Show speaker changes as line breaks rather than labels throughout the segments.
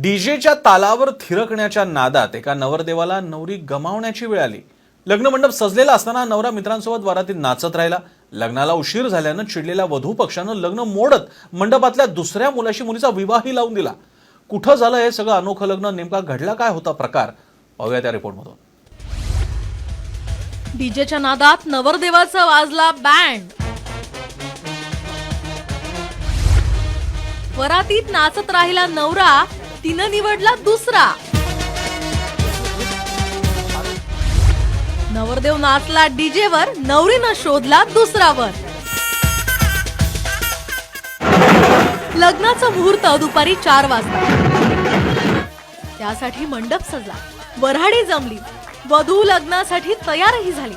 डीजेच्या तालावर थिरकण्याच्या नादात एका नवरदेवाला नवरी गमावण्याची वेळ आली. लग्न मंडप सजलेला असताना नवरा मित्रांसोबत वरातीत नाचत राहिला. लग्नाला उशीर झाल्यानं चिडलेल्या वधू पक्षानं लग्न मोडत मंडपातल्या दुसऱ्या मुलाशी मुलीचा विवाहही लावून दिला. कुठं झालं हे सगळं अनोखं लग्न नेमका घडला काय होता प्रकार? पाहूया त्या रिपोर्टमधून.
डीजेच्या नादात नवरदेवाचा वाजला बँड. वरातीत नाचत राहिला नवरा तिनं निवडला दुसरा. नवरदेव नाचला डीजेवर नवरीनं शोधला दुसरा वर लग्नाचा मुहूर्त दुपारी चार वाजता. त्यासाठी मंडप सजला वऱ्हाडी जमली वधू लग्नासाठी तयारही झाली.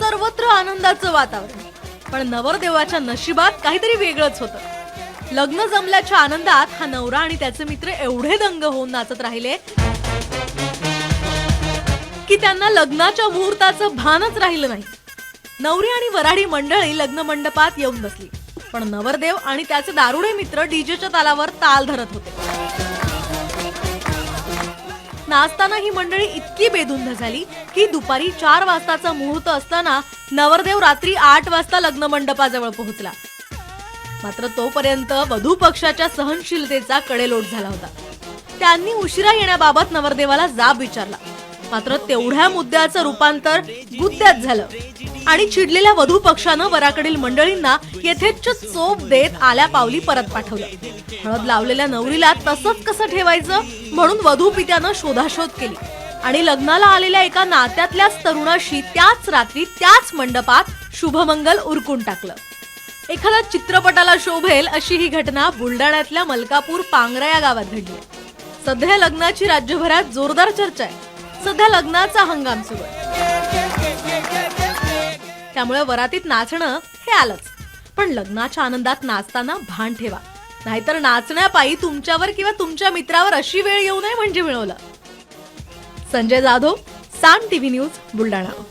सर्वत्र आनंदाचं वातावरण. पण नवरदेवाच्या नशिबात काहीतरी वेगळंच होतं. लग्न जमल्याच्या आनंदात हा नवरा आणि त्याचे मित्र एवढे दंग होऊन नाचत राहिले की त्यांना लग्नाच्या मुहूर्ताचं भानच राहिलं नाही. नवरी आणि वराडी मंडळी लग्न मंडपात येऊन बसली. पण नवरदेव आणि त्याचे दारुडे मित्र डीजेच्या तालावर ताल धरत होते. नाचताना ही मंडळी इतकी बेधुंद झाली की दुपारी चार वाजताचा मुहूर्त असताना नवरदेव रात्री आठ वाजता लग्न मंडपाजवळ पोहोचला. मात्र तोपर्यंत वधू पक्षाच्या सहनशीलतेचा कडेलोट झाला होता. त्यांनी उशिरा येण्याबाबत नवरदेवाला जाब विचारला. मात्र तेवढ्या मुद्द्याचं रूपांतर गुद्द्यात झालं. आणि चिडलेल्या वधू पक्षानं वराकडील मंडळींना येथेच चोप देत आल्या पावली परत पाठवलं. हळद लावलेल्या नवरीला तसंच कसं ठेवायचं म्हणून वधू पित्यानं शोधाशोध केली. आणि लग्नाला आलेल्या एका नात्यातल्याच तरुणाशी त्याच रात्री त्याच मंडपात शुभमंगल उरकून टाकलं. एखाद्या चित्रपटाला शोभेल अशी ही घटना बुलडाण्यातल्या मलकापूर पांगरा या गावात घडली. सध्या लग्नाची राज्यभरात जोरदार चर्चा आहे. सध्या लग्नाचा हंगाम सुरू आहे. त्यामुळे वरातीत नाचणं हे आलंच. पण लग्नाच्या आनंदात नाचताना भान ठेवा. नाहीतर नाचण्यापायी तुमच्यावर किंवा तुमच्या मित्रावर अशी वेळ येऊ नये म्हणजे मिळवलं. Sanjay Jadhav Saam TV news Buldhana.